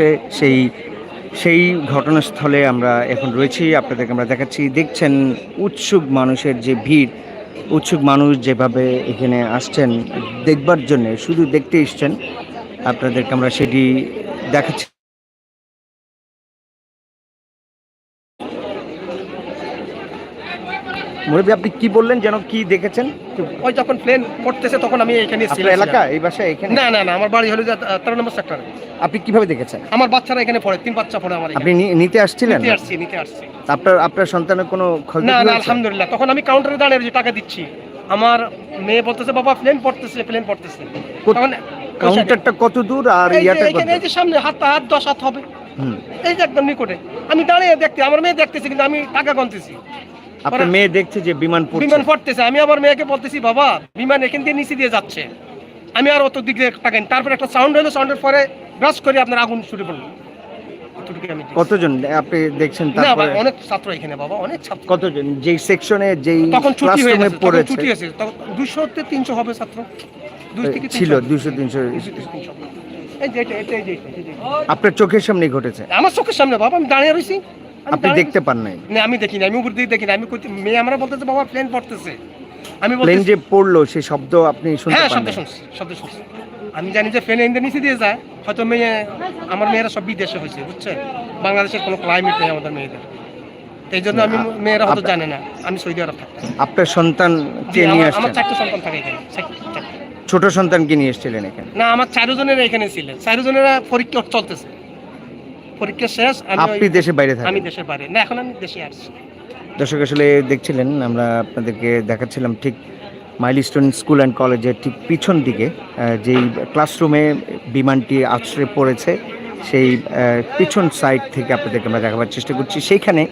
হয়েছে সেই সেই ঘটনাস্থলে আমরা এখন রয়েছি। আপনাদেরকে আমরা দেখাচ্ছি, দেখছেন উৎসুক মানুষের যে ভিড়। উৎসুক মানুষ যেভাবে এখানে আসছেন দেখবার জন্যে, শুধু দেখতে এসছেন। আপনাদেরকে আমরা সেটি দেখাচ্ছি। মুরব্বী আপনি কি বললেন যেন কি দেখেছেন? ওই যখন প্লেন পড়তেছে তখন আমি এখানে আপনার এলাকা? এই বাসায় এখানে? না না না আমার বাড়ি হলো তেরো নম্বর সেক্টরে আপনি কীভাবে দেখেছেন? আমার বাচ্চারা এখানে পড়ে তিন বাচ্চা পড়ে আমার আপনি নিতে আসছিলেন? নিতে আসছি নিতে আসছি। আপনার আপনার সন্তানের কোনো না না আলহামদুলিল্লাহ। তখন আমি কাউন্টারে দাঁড়িয়ে টাকা দিচ্ছি। আমার মেয়ে বলতেছে বাবা প্লেন পড়তেছে প্লেন পড়তেছে। তখন কাউন্টারটা কত দূর আর ইয়াটা এখানে এই যে সামনে হাত হাত দশ হাত হবে। এই যে একদম নিকটে। আমি দাঁড়িয়ে দেখতে আমার মেয়ে দেখতেছি কিন্তু আমি টাকা গনতেছি। আপনার মেয়ে দেখছে যে বিমান পড়ছে। বিমান পড়তেছে আমি আমার মেয়েকে বলতেছি বাবা বিমান এখান দিয়ে নিচে দিয়ে যাচ্ছে। আমি আর অত দিক দিয়ে তাকাইনি। তারপর একটা সাউন্ড হলো সাউন্ডের পরে ব্রাশ করে আপনার আগুন শুরু করল। কতজন আপনি দেখছেন তারপরে? অনেক ছাত্র এখানে বাবা অনেক ছাত্র। কতজন? যেই সেকশনে যেই তখন ছুটি হয়ে গেছে পড়েছে। ছুটি আছে তখন দুশো থেকে তিনশো হবে ছাত্র। দুই থেকে ছিল 300 দুশো তিনশো। 200 300 এই যে এটা এটা এই যে। আপনার চোখের সামনে ঘটেছে। আমার চোখের সামনে বাবা আমি দাঁড়িয়ে রয়েছি। আমি আপনি দেখতে পান নাই। না আমি দেখিনি আমি উপর দিকে দেখিনি আমি মেয়ে আমরা বলতেছে বাবা প্লেন পড়তেছে। আমি প্লেন যে পড়ল সেই শব্দ আপনি শুনতে হ্যাঁ শব্দ শুনছি শব্দ শুনছি। আমি জানি যে প্লেন ইন্ডিয়া নিচে দিয়ে যায় হয়তো মেয়ে আমার মেয়েরা সব বিদেশে হয়েছে বুঝছেন? বাংলাদেশের কোনো ক্লাইমেট নেই আমাদের মেয়েদের। এই জন্য আমি মেয়েরা হয়তো জানে না আমি সৌদি আরব আপনার সন্তান কে নিয়ে আমার- আমার আসছেন? চারটে সন্তান থাকে এখানে। ছোট সন্তানকে নিয়ে এসেছিলেন এখানে? না আমার চারজনেরা এখানে ছিলেন চারজনেরা পরীক্ষা চলতেছে। পরীক্ষা শেষ আপনি দেশে বাইরে আমি থাকেন দেশের বাইরে। না এখন আমি দেশে আসছি দর্শক আসলে দেখছিলেন আমরা আপনাদেরকে দেখাচ্ছিলাম ঠিক মাইলস্টোন স্কুল অ্যান্ড কলেজের ঠিক পিছন দিকে যেই ক্লাসরুমে বিমানটি আছড়ে পড়েছে সেই পিছন সাইড থেকে আপনাদেরকে আমরা দেখাবার চেষ্টা করছি। সেইখানে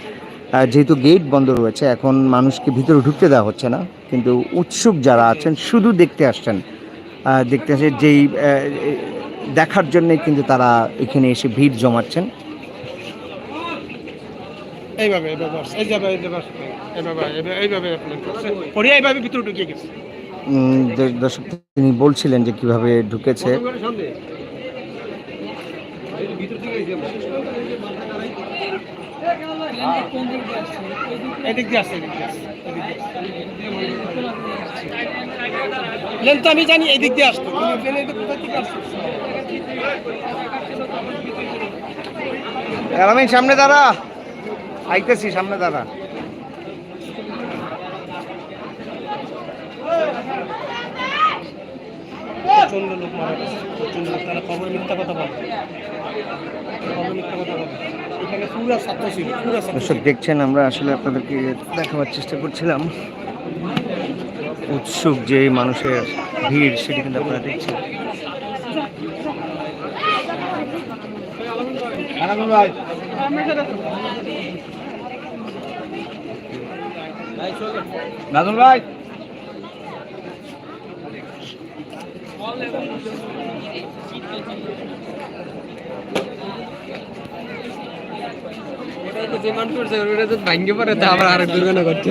যেহেতু গেট বন্ধ রয়েছে এখন মানুষকে ভিতরে ঢুকতে দেওয়া হচ্ছে না কিন্তু উৎসুক যারা আছেন শুধু দেখতে আসছেন দেখতে আসে যেই দেখার জন্যে কিন্তু তারা এখানে এসে ভিড় জমাচ্ছেন। এইভাবে। পরে ভিতরে গেছে। দর্শক তিনি বলছিলেন যে কীভাবে ঢুকেছে। আমি জানি এদিক দিয়ে আসতো আমি সামনে দাঁড়া। আইতেছি সামনে দাঁড়া। প্রচণ্ড লোক মারা গেছে প্রচণ্ড লোক। তারা খবর মিথ্যা কথা বলে। খবর মিথ্যা কথা বলে। এখানে পুরা ছাত্র ছিল পুরা ছাত্র দর্শক দেখছেন আমরা আসলে আপনাদেরকে দেখাবার চেষ্টা করছিলাম। উৎসুক যে মানুষের ভিড় সেটি কিন্তু আপনারা দেখছেন। নাজুল ভাই। বিমান করছে ওটা তো ভাঙ্গে পড়ে তো আবার আরেক দুর্ঘটনা ঘটছে